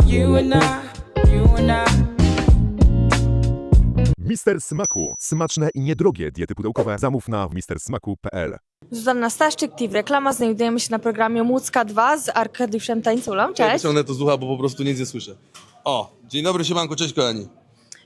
You and I, you and I. Mister Smaku. Smaczne i niedrogie diety pudełkowe zamów na mistersmaku.pl. Zuzanna Staszczyk, TV Reklama. Znajdujemy się na programie Łódzka 2 z Arkadiuszem Tańculą. Ja Cześć. wyciągnę to z ucha, bo po prostu nic nie słyszę. O, dzień dobry, siemanko, cześć kochani.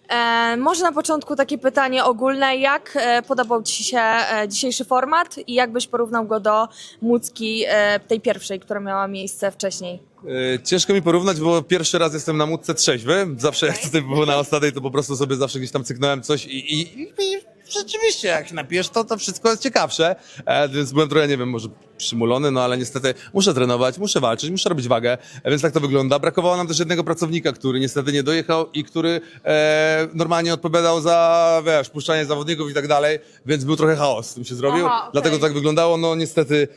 E, może na początku takie pytanie ogólne. Jak e, podobał Ci się e, dzisiejszy format i jak byś porównał go do Łódzki, e, tej pierwszej, która miała miejsce wcześniej? E, ciężko mi porównać, bo pierwszy raz jestem na mutce trzeźwy. Zawsze jak tutaj było na ostatniej, to po prostu sobie zawsze gdzieś tam cyknąłem coś i, i, i, i rzeczywiście jak się napijesz, to to wszystko jest ciekawsze. E, więc byłem trochę, nie wiem, może przymulony, no ale niestety muszę trenować, muszę walczyć, muszę robić wagę, e, więc tak to wygląda. Brakowało nam też jednego pracownika, który niestety nie dojechał i który e, normalnie odpowiadał za, wiesz, puszczanie zawodników i tak dalej, więc był trochę chaos z tym się zrobił. Aha, okej. Dlatego tak wyglądało, no niestety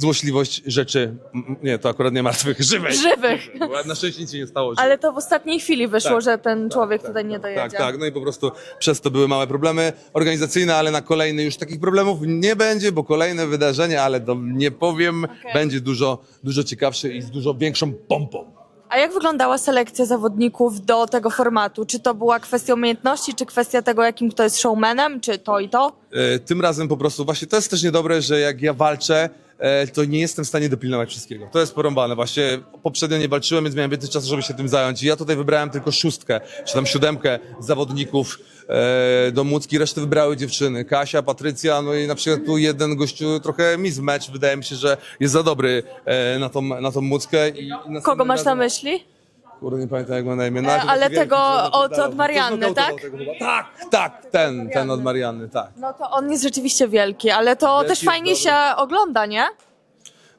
złośliwość rzeczy, m, nie, to akurat nie martwych, żywych. Żywych. Na szczęście nic się nie stało. Ale to w ostatniej chwili wyszło, Tak, że ten człowiek tutaj nie dojedzie. Tak, tak, no i po prostu przez to były małe problemy organizacyjne, ale na kolejny już takich problemów nie będzie, bo kolejne wydarzenie, ale to nie powiem, Okej. będzie dużo, dużo ciekawsze i z dużo większą pompą. A jak wyglądała selekcja zawodników do tego formatu? Czy to była kwestia umiejętności, czy kwestia tego, jakim kto jest showmanem, czy to i to? E, Tym razem po prostu właśnie to jest też niedobre, że jak ja walczę, e, to nie jestem w stanie dopilnować wszystkiego. To jest porąbane. Właśnie poprzednio nie walczyłem, więc miałem więcej czasu, żeby się tym zająć. I ja tutaj wybrałem tylko szóstkę, czy tam siódemkę zawodników e, do Mucki. Resztę wybrały dziewczyny. Kasia, Patrycja, no i na przykład tu jeden gościu trochę mismatch. Wydaje mi się, że jest za dobry e, na tą, na tą Muckę. I, i Kogo masz na razem- myśli? Kurde, nie pamiętam jak ma na imię. No, E, ale wielki, tego od- od Marianny, tak? tego chyba. Tak, tak, ten, ten od Marianny, tak. No to on jest rzeczywiście wielki, ale to Wielki też fajnie dobry. się ogląda, nie?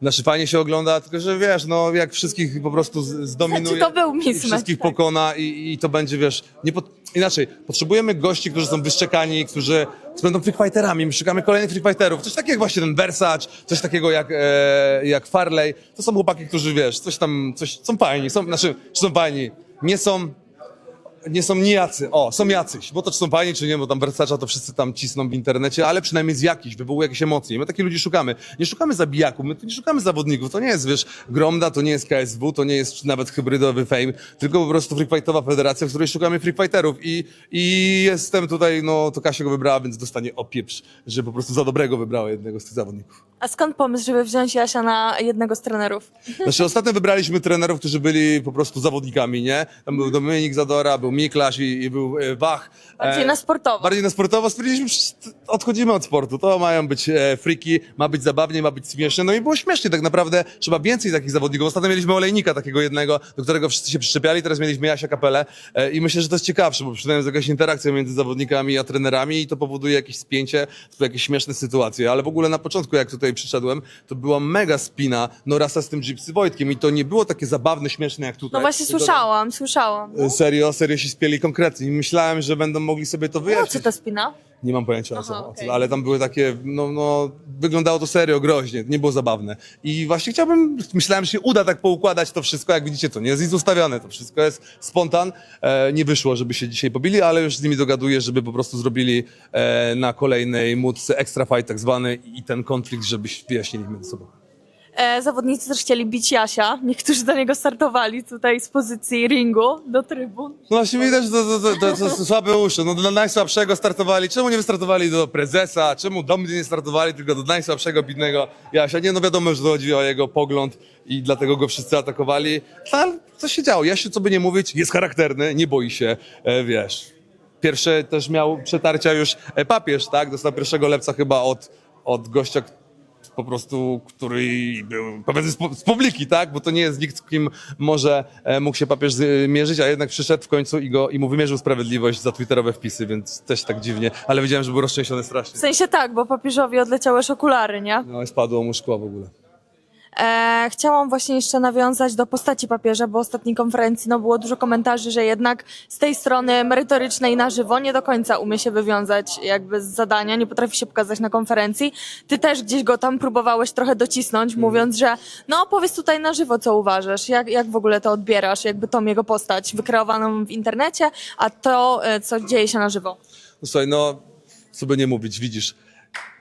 Znaczy fajnie się ogląda, tylko że wiesz, no jak wszystkich po prostu z- zdominuje. Znaczy, to był i mismatch, wszystkich tak. pokona i, i to będzie, wiesz, nie pot... inaczej. Potrzebujemy gości, którzy są wyszczekani, którzy będą freakfighterami. My szukamy kolejnych freakfighterów. Coś takiego jak właśnie ten Versace, coś takiego jak, e, jak Farley. To są chłopaki, którzy wiesz, coś tam, coś, są fajni, są, znaczy, czy są fajni, nie są nie są nijacy. O, są jacyś. Bo to czy są fajni, czy nie, bo tam Versace to wszyscy tam cisną w internecie, ale przynajmniej z jakichś, wywołuje jakieś emocje. My takich ludzi szukamy. Nie szukamy zabijaków, my tu nie szukamy zawodników. To nie jest, wiesz, Gromda, to nie jest KSW, to nie jest nawet hybrydowy fame, tylko po prostu freakfightowa federacja, w której szukamy freakfighterów. I, I jestem tutaj, no, to Kasia go wybrała, więc dostanie opieprz, że po prostu za dobrego wybrała jednego z tych zawodników. A skąd pomysł, żeby wziąć Jasia na jednego z trenerów? Znaczy ostatnio wybraliśmy trenerów, którzy byli po prostu zawodnikami, nie? Tam był Dominik Zadora, był Miklasz i, i był e, Wach. Bardziej E, na sportowo. Bardziej na sportowo. Stwierdziliśmy, że odchodzimy od sportu. To mają być e, friki, ma być zabawnie, ma być śmieszne. No i było śmiesznie tak naprawdę. Trzeba więcej takich zawodników. Ostatnio mieliśmy olejnika takiego jednego, do którego wszyscy się przyczepiali. Teraz mieliśmy Jasia Kapelę e, i myślę, że to jest ciekawsze, bo przynajmniej jest jakaś interakcja między zawodnikami a trenerami i to powoduje jakieś spięcie, jakieś śmieszne sytuacje. Ale w ogóle na początku, jak tutaj przyszedłem, to była mega spina Norasa z tym Gypsy Wojtkiem i to nie było takie zabawne, śmieszne jak tutaj. No właśnie Tylko- słyszałam, słyszałam. E, Serio, serio się spieli konkretnie i myślałem, że będą mogli sobie to No wyjaśnić. co to spina? Nie mam pojęcia o co, Aha, o co, okej. ale tam były takie, no, no, wyglądało to serio, groźnie, nie było zabawne. I właśnie chciałbym, myślałem, że się uda tak poukładać to wszystko, jak widzicie, to nie jest nic ustawione, to wszystko jest spontan. E, nie wyszło, żeby się dzisiaj pobili, ale już z nimi dogaduję, żeby po prostu zrobili e, na kolejnej mutce extra fight tak zwany i ten konflikt, żeby się wyjaśnili między sobą. E, zawodnicy też chcieli bić Jasia. Niektórzy do niego startowali tutaj z pozycji ringu do trybun. No właśnie widać, że to, to, to, to, słabe uszy. No dla najsłabszego startowali. Czemu nie wystartowali do prezesa? Czemu do mnie nie startowali, tylko do najsłabszego, bidnego Jasia? Nie, no wiadomo, że chodzi o jego pogląd i dlatego go wszyscy atakowali. Ale co się działo? Jasiu, co by nie mówić, jest charakterny, nie boi się, e, wiesz. Pierwsze też miał przetarcia już e, papież, tak? Dostał pierwszego lepca chyba od, od gościa, po prostu, który był powiedzmy z, pu- z publiki, tak? Bo to nie jest nikt, z kim może e, mógł się papież z, mierzyć, a jednak przyszedł w końcu i, go, i mu wymierzył sprawiedliwość za twitterowe wpisy, więc też tak dziwnie, ale wiedziałem, że był roztrzęsiony W strasznie. sensie tak, bo papieżowi odleciały już okulary, nie? No i spadło mu szkło w ogóle. E, chciałam właśnie jeszcze nawiązać do postaci papieża, bo ostatniej konferencji no, było dużo komentarzy, że jednak z tej strony merytorycznej na żywo nie do końca umie się wywiązać jakby z zadania, nie potrafi się pokazać na konferencji. Ty też gdzieś go tam próbowałeś trochę docisnąć, mówiąc, że no powiedz tutaj na żywo, co uważasz, jak, jak w ogóle to odbierasz, jakby tą jego postać wykreowaną w internecie, a to, e, co dzieje się na żywo. No słuchaj, no, co by nie mówić, widzisz.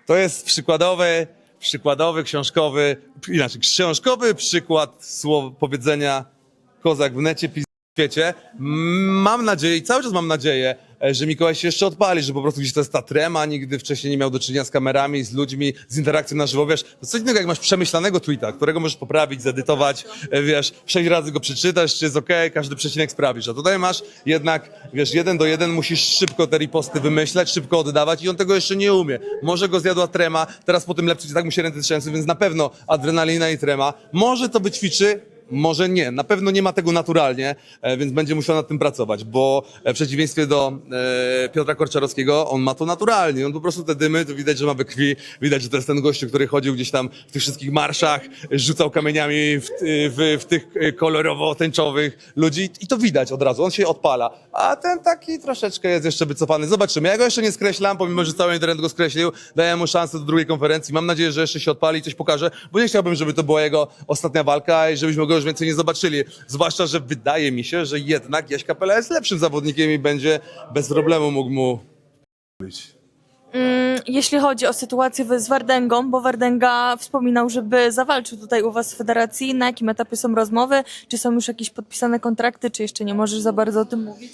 To jest przykładowy, przykładowy, książkowy, inaczej, książkowy przykład słowa, powiedzenia kozak w necie, pis- w świecie. Mam nadzieję i cały czas mam nadzieję, e, że Mikołaj się jeszcze odpali, że po prostu gdzieś to jest ta trema, nigdy wcześniej nie miał do czynienia z kamerami, z ludźmi, z interakcją na żywo, wiesz, to jest co innego jak masz przemyślanego tweeta, którego możesz poprawić, zedytować, e, wiesz, sześć razy go przeczytasz, czy jest okej, każdy przecinek sprawisz, a tutaj masz jednak, wiesz, jeden do jeden musisz szybko te riposty wymyślać, szybko oddawać i on tego jeszcze nie umie. Może go zjadła trema, teraz po tym lepszy tak mu się ręce więc na pewno adrenalina i trema. Może to wyćwiczy, może nie, na pewno nie ma tego naturalnie, e, więc będzie musiał nad tym pracować, bo e, w przeciwieństwie do e, Piotra Korczarowskiego, on ma to naturalnie, on po prostu te dymy, to widać, że ma we krwi, widać, że to jest ten gościu, który chodził gdzieś tam w tych wszystkich marszach, rzucał kamieniami w, w, w tych kolorowo-tęczowych ludzi i to widać od razu, on się odpala, a ten taki troszeczkę jest jeszcze wycofany. Zobaczymy, ja go jeszcze nie skreślam, pomimo, że cały internet go skreślił, daję mu szansę do drugiej konferencji, mam nadzieję, że jeszcze się odpali i coś pokaże, bo nie chciałbym, żeby to była jego ostatnia walka i żebyśmy go już więcej nie zobaczyli. Zwłaszcza, że wydaje mi się, że jednak Jaś Kapela jest lepszym zawodnikiem i będzie bez problemu mógł mu być. Mm, Jeśli chodzi o sytuację z Wardęgą, bo Wardęga wspominał, żeby zawalczył tutaj u was w federacji, na jakim etapie są rozmowy? Czy są już jakieś podpisane kontrakty, czy jeszcze nie możesz za bardzo o tym mówić?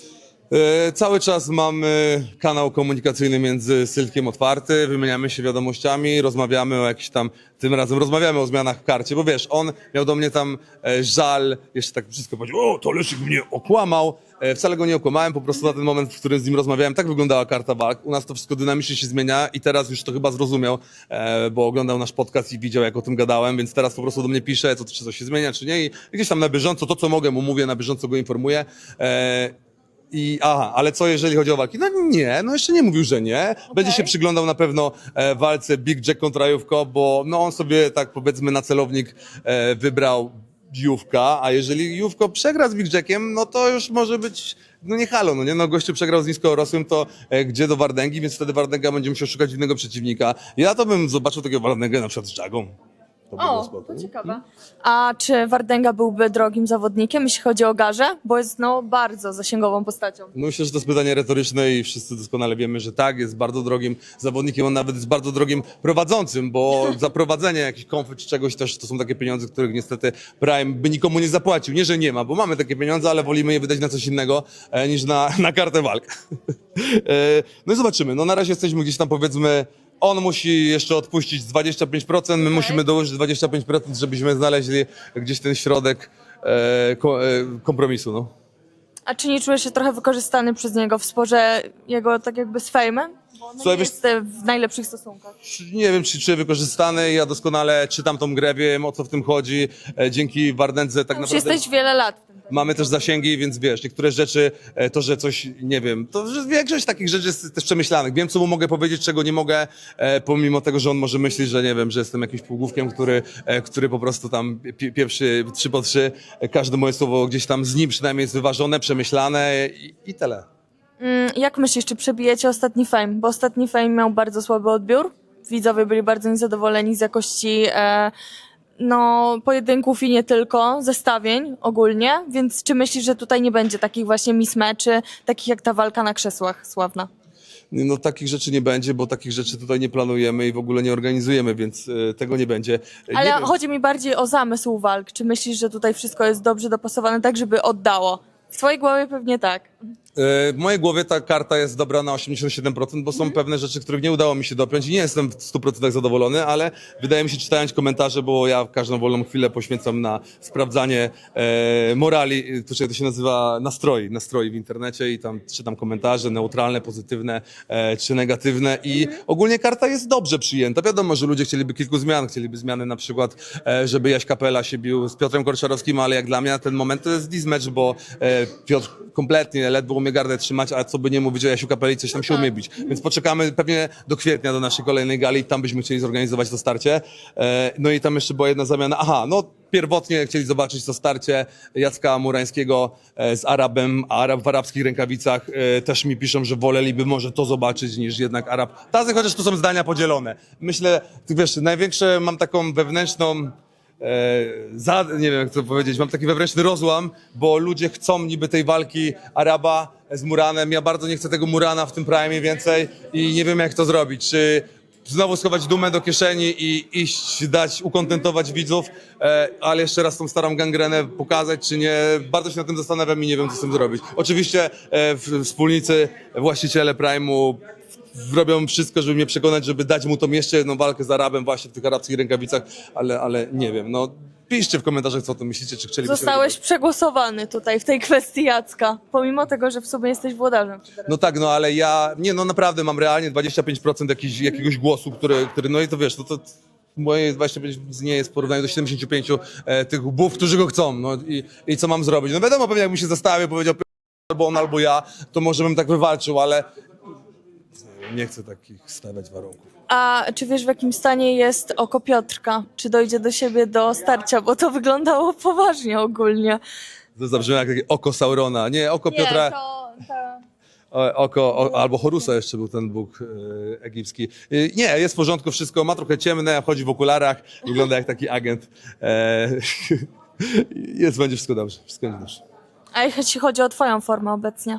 E, Cały czas mamy kanał komunikacyjny między Sylkiem otwarty, wymieniamy się wiadomościami, rozmawiamy o jakiś tam, tym razem rozmawiamy o zmianach w karcie, bo wiesz, on miał do mnie tam e, żal, jeszcze tak wszystko powiedział, o, to Leszek mnie okłamał. E, Wcale go nie okłamałem, po prostu na ten moment, w którym z nim rozmawiałem, tak wyglądała karta walk. U nas to wszystko dynamicznie się zmienia i teraz już to chyba zrozumiał, bo oglądał nasz podcast i widział, jak o tym gadałem, więc teraz po prostu do mnie pisze, co, czy coś się zmienia, czy nie i gdzieś tam na bieżąco, to co mogę mu mówię, na bieżąco go informuję. I aha, ale co jeżeli chodzi o walki? No nie, no jeszcze nie mówił, że nie. Będzie się przyglądał na pewno e, walce Big Jack kontra Jówko, bo no on sobie tak powiedzmy na celownik e, wybrał Jówka, a jeżeli Jówko przegra z Big Jackiem, no to już może być, no nie halo, no nie, no gościu przegrał z niskorosłym, to e, gdzie do Wardęgi, więc wtedy Wardęga będzie musiał szukać innego przeciwnika. Ja to bym zobaczył takiego Wardęgę na przykład z Jagą. To by było O, to ciekawe. A czy Wardęga byłby drogim zawodnikiem, jeśli chodzi o garze? Bo jest no bardzo zasięgową postacią. No myślę, że to jest pytanie retoryczne i wszyscy doskonale wiemy, że tak, jest bardzo drogim zawodnikiem, on nawet jest bardzo drogim prowadzącym, bo za prowadzenie jakichś konfy czy czegoś też to są takie pieniądze, których niestety Prime by nikomu nie zapłacił. Nie, że nie ma, bo mamy takie pieniądze, ale wolimy je wydać na coś innego e, niż na, na kartę walk. e, no i zobaczymy, no na razie jesteśmy gdzieś tam powiedzmy on musi jeszcze odpuścić 25%, my musimy dołożyć 25%, żebyśmy znaleźli gdzieś ten środek e, ko, e, kompromisu. No. A czy nie czujesz się trochę wykorzystany przez niego w sporze jego tak jakby z fejmem? Bo no Słuchaj, wiesz- jest w najlepszych stosunkach. Nie wiem, czy czuję wykorzystany. Ja doskonale czytam tą grę, wiem o co w tym chodzi. E, Dzięki Wardędze tak Już naprawdę jesteś wiele lat w tym. mamy też zasięgi, więc wiesz, niektóre rzeczy, e, to, że coś, nie wiem, to że większość takich rzeczy jest też przemyślanych. Wiem, co mu mogę powiedzieć, czego nie mogę, e, pomimo tego, że on może myśleć, że nie wiem, że jestem jakimś półgłówkiem, który, e, który po prostu tam pie, pieprzy trzy po trzy. E, Każde moje słowo gdzieś tam z nim przynajmniej jest wyważone, przemyślane i, i tyle. Mm, Jak myślisz, czy przebijecie ostatni fame? Bo ostatni fame miał bardzo słaby odbiór. Widzowie byli bardzo niezadowoleni z jakości e, no, pojedynków i nie tylko, zestawień ogólnie. Więc czy myślisz, że tutaj nie będzie takich właśnie mismeczy, takich jak ta walka na krzesłach sławna? No takich rzeczy nie będzie, bo takich rzeczy tutaj nie planujemy i w ogóle nie organizujemy, więc e, tego nie będzie. E, Ale wiem. chodzi mi bardziej o zamysł walk. Czy myślisz, że tutaj wszystko jest dobrze dopasowane tak, żeby oddało? W twojej głowie pewnie tak. E, W mojej głowie ta karta jest dobra na 87%, bo są pewne rzeczy, których nie udało mi się dopiąć i nie jestem w 100% zadowolony, ale wydaje mi się, czytając komentarze, bo ja każdą wolną chwilę poświęcam na sprawdzanie e, morali, e, to, czy to się nazywa nastroi, nastroi w internecie i tam czytam komentarze neutralne, pozytywne e, czy negatywne i ogólnie karta jest dobrze przyjęta. Wiadomo, że ludzie chcieliby kilku zmian, chcieliby zmiany na przykład, e, żeby Jaś Kapela się bił z Piotrem Korczarowskim, ale jak dla mnie na ten moment to jest dismatch, bo e, Piotr kompletnie ledwo umie gardę trzymać, a co by nie mówić o Jasiu Kapeli, coś tam się umie bić. Więc poczekamy pewnie do kwietnia do naszej kolejnej gali, tam byśmy chcieli zorganizować to starcie. E, no i tam jeszcze była jedna zamiana. Aha, no pierwotnie chcieli zobaczyć to starcie Jacka Murańskiego e, z Arabem, a Arab w arabskich rękawicach e, też mi piszą, że woleliby może to zobaczyć niż jednak Arab. Tacy chociaż tu są zdania podzielone. Myślę, ty wiesz, największe mam taką wewnętrzną za, nie wiem jak to powiedzieć, mam taki wewnętrzny rozłam, bo ludzie chcą niby tej walki Araba z Muranem. Ja bardzo nie chcę tego Murana w tym prime więcej i nie wiem jak to zrobić. Czy znowu schować dumę do kieszeni i iść, dać, ukontentować widzów, e, ale jeszcze raz tą starą gangrenę pokazać, czy nie. Bardzo się nad tym zastanawiam i nie wiem, co z tym zrobić. Oczywiście e, wspólnicy, właściciele Prime'u robią wszystko, żeby mnie przekonać, żeby dać mu tą jeszcze jedną walkę z Arabem właśnie w tych arabskich rękawicach, ale, ale nie wiem, no piszcie w komentarzach, co o tym myślicie, czy chcielibyście... Zostałeś przegłosowany tutaj w tej kwestii Jacka, pomimo tego, że w sumie jesteś włodarzem. No tak, no ale ja, nie no naprawdę mam realnie 25% jakiś, jakiegoś głosu, który, który, no i to wiesz, to, to moje 25 nie jest w porównaniu do 75 e, tych bów, którzy go chcą, no i, i co mam zrobić? No wiadomo, pewnie jakbym się zastawił, powiedział albo on, albo ja, to może bym tak wywalczył, ale nie chcę takich stawiać warunków. A czy wiesz, w jakim stanie jest oko Piotrka? Czy dojdzie do siebie do starcia? Bo to wyglądało poważnie ogólnie. To zabrzmiało jak takie oko Saurona, nie, oko Piotra... to... to... O, oko, o, albo Horusa jeszcze był ten bóg e, egipski. E, nie, jest w porządku wszystko, ma trochę ciemne, chodzi w okularach, wygląda jak taki agent. E, jest, będzie wszystko dobrze, wszystko będzie dobrze. A jeśli chodzi o twoją formę obecnie?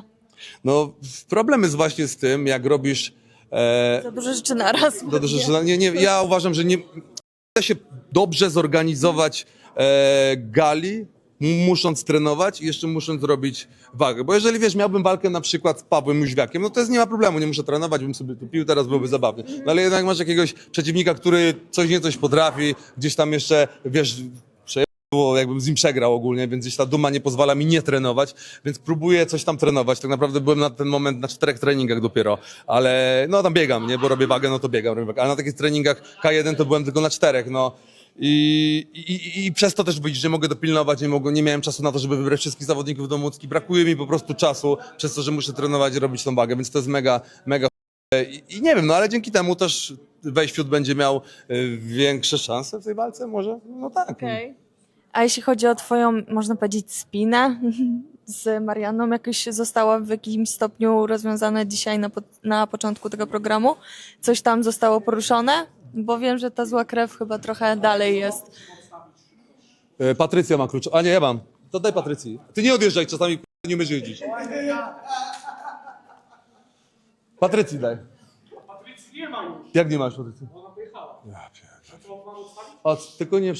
No, problem jest właśnie z tym, jak robisz e, Za dużo rzeczy naraz. to dużo, że nie, nie, ja uważam, że nie da się dobrze zorganizować e, gali, m- musząc trenować i jeszcze musząc robić wagę. Bo jeżeli wiesz, miałbym walkę na przykład z Pawłem Jóźwiakiem, no to jest nie ma problemu, nie muszę trenować, bym sobie tu pił, teraz byłoby zabawnie. No ale jednak masz jakiegoś przeciwnika, który coś nie coś potrafi, gdzieś tam jeszcze, wiesz, było, jakbym z nim przegrał ogólnie, więc gdzieś ta duma nie pozwala mi nie trenować, więc próbuję coś tam trenować. Tak naprawdę byłem na ten moment na czterech treningach dopiero, ale no tam biegam, nie, bo robię wagę, no to biegam, robię wagę. ale na takich treningach K1 to byłem tylko na czterech, no. I, i, i- przez to też widzisz, że mogę dopilnować, nie, mogę, nie miałem czasu na to, żeby wybrać wszystkich zawodników do Łódzki. Brakuje mi po prostu czasu, przez to, że muszę trenować i robić tą wagę, więc to jest mega, mega i, I nie wiem, no ale dzięki temu też Wejściut będzie miał y, większe szanse w tej walce, może? No tak. Okej. A jeśli chodzi o twoją, można powiedzieć, spinę z Marianną, jakoś została w jakimś stopniu rozwiązana dzisiaj na, po, na początku tego programu? Coś tam zostało poruszone? Bo wiem, że ta zła krew chyba trochę dalej jest. E, Patrycja ma klucz. A nie, ja mam. To daj Patrycji. Ty nie odjeżdżaj, czasami k***a, nie umiesz jeździć. Patrycji daj. Patrycji nie ma już. Jak nie masz Patrycji? Ona pojechała. Ja pierdolę. A, tylko nie...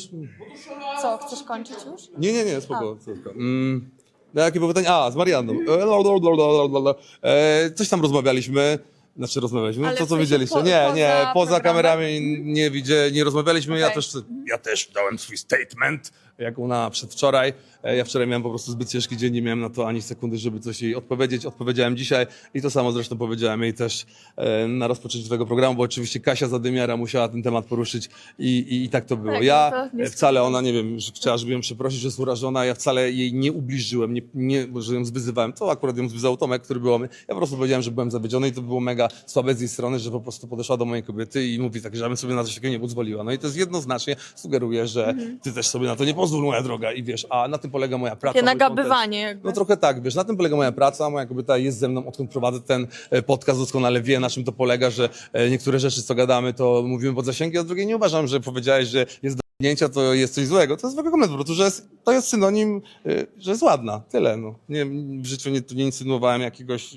Co, chcesz kończyć już? Nie, nie, nie, spoko. spoko. Mm, no, jakie było pytanie? A, z Marianną. E, lalalala. E, coś tam rozmawialiśmy. Znaczy rozmawialiśmy, no Ale to w co sensie widzieliście. po- Nie, nie, poza poza programem? kamerami nie widzę, nie rozmawialiśmy. Ja Okej. też, ja też dałem swój statement, jak ona przedwczoraj. E, Ja wczoraj miałem po prostu zbyt ciężki dzień, nie miałem na to ani sekundy, żeby coś jej odpowiedzieć. Odpowiedziałem dzisiaj i to samo zresztą powiedziałem jej też e, na rozpoczęciu tego programu, bo oczywiście Kasia Zadymiara musiała ten temat poruszyć i, i, i tak to było. Tak, ja no to e, wcale, ona nie wiem, chciała, żeby ją przeprosić, że jest urażona, ja wcale jej nie ubliżyłem, nie, nie, że ją zwyzywałem. To akurat ją zwyzał Tomek, który był. Ja po prostu powiedziałem, że byłem zawiedziony i to było mega słabe z jej strony, że po prostu podeszła do mojej kobiety i mówi tak, że ja bym sobie na coś takiego nie pozwoliła. No i to jest jednoznacznie sugeruje, że Mhm. ty też sobie na to nie pozwól, moja droga. I wiesz, a na tym polega moja praca. Takie mój content. nagabywanie jakby. No trochę tak, wiesz, na tym polega moja praca, moja kobieta jest ze mną, odkąd prowadzę ten e, podcast, doskonale wie, na czym to polega, że e, niektóre rzeczy, co gadamy, to mówimy pod zasięgi, a drugie nie uważam, że powiedziałeś, że jest do pnięcia, to jest coś złego. To jest zwykły komentarz, po prostu, że jest, to jest synonim, e, że jest ładna. Tyle, no. Nie, w życiu nie, nie insynuowałem jakiegoś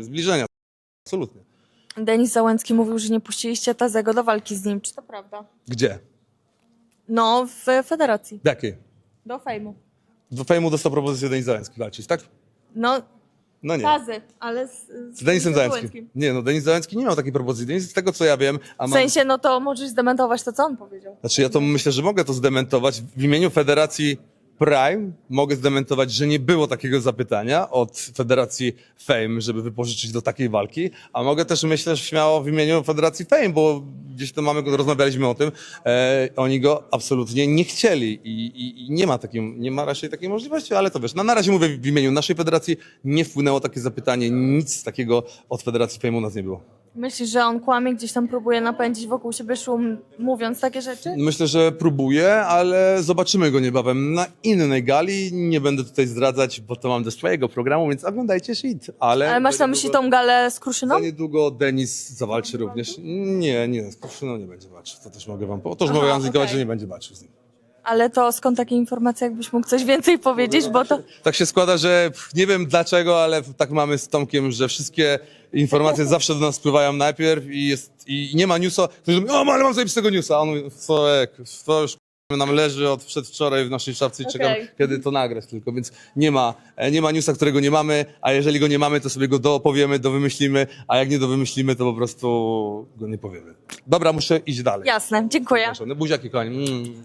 zbliżenia. Absolutnie. Denis Załęcki mówił, że nie puściliście Tazego do walki z nim. Czy to prawda? Gdzie? No, w federacji. W jakiej? Do fejmu. Do fejmu dostał propozycję Denis Załęcki walczyć, tak? No, No nie. Tazy, ale z, Z Denisem Załęckim. Nie, no Denis Załęcki nie miał takiej propozycji. Denis, z tego co ja wiem, a W sensie, no to możesz zdementować to, co on powiedział. Znaczy ja to myślę, że mogę to zdementować. W imieniu Federacji Prime mogę zdementować, że nie było takiego zapytania od Federacji Fame, żeby wypożyczyć do takiej walki, a mogę też myślę śmiało w imieniu Federacji Fame, bo gdzieś to mamy, rozmawialiśmy o tym, e, oni go absolutnie nie chcieli i, i, i nie ma takiej, nie ma raczej takiej możliwości, ale to wiesz, no, na razie mówię w imieniu naszej federacji, nie wpłynęło takie zapytanie, nic takiego od Federacji Fame u nas nie było. Myślisz, że on kłamie, gdzieś tam próbuje napędzić wokół siebie szum, mówiąc takie rzeczy? Myślę, że próbuję, ale zobaczymy go niebawem na innej gali. Nie będę tutaj zdradzać, bo to mam do swojego programu, więc oglądajcie shit. Ale, Ale masz na myśli niedługo- tą galę z Kruszyną? Za niedługo Denis zawalczy również. Nie, nie, z Kruszyną nie będzie walczył. To też mogę wam po... To już Aha, mogę wam zlikować, okej. że nie będzie walczył z nim. Ale to skąd takie informacje, jakbyś mógł coś więcej powiedzieć, bo to... Tak się składa, że pff, nie wiem dlaczego, ale tak mamy z Tomkiem, że wszystkie informacje zawsze do nas spływają najpierw i jest i nie ma newsa. Ktoś mówi, o, ale mam zajebistego newsa. A on mówi, co, jak, to już nam leży od przedwczoraj w naszej szafce i czekam, Okej. kiedy to nagrać tylko, więc nie ma, e, nie ma newsa, którego nie mamy, a jeżeli go nie mamy, to sobie go doopowiemy, dowymyślimy, a jak nie dowymyślimy, to po prostu go nie powiemy. Dobra, muszę iść dalej. Jasne, dziękuję. Proszę, no buziaki, kochani. Mm.